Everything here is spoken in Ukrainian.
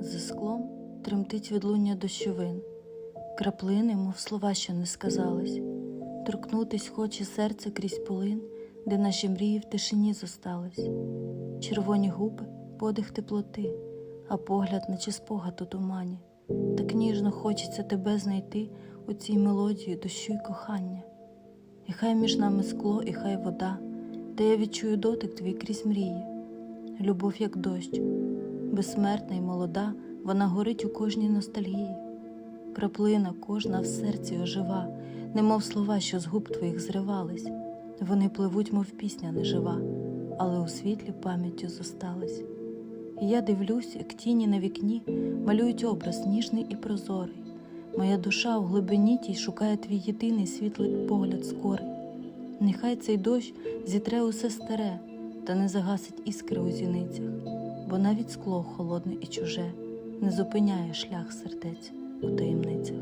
За склом тремтить відлуння дощовин, краплини, мов слова, що не сказались. Торкнутись хоче серце крізь полин, де наші мрії в тишині зостались. Червоні губи, подих теплоти, а погляд, наче спогад у тумані. Так ніжно хочеться тебе знайти у цій мелодії дощу й кохання. І хай між нами скло, і хай вода, де я відчую дотик твій крізь мрії. Любов, як дощ, безсмертна й молода, вона горить у кожній ностальгії. Краплина кожна в серці ожива, немов слова, що з губ твоїх зривались. Вони пливуть, мов пісня нежива, але у світлі пам'яттю зостались. І я дивлюсь, як тіні на вікні малюють образ ніжний і прозорий. Моя душа у глибині тій шукає твій єдиний світлий погляд скорий. Нехай цей дощ зітре усе старе, та не загасить іскри у зіницях, бо навіть скло холодне і чуже не зупиняє шлях сердець у таємницях.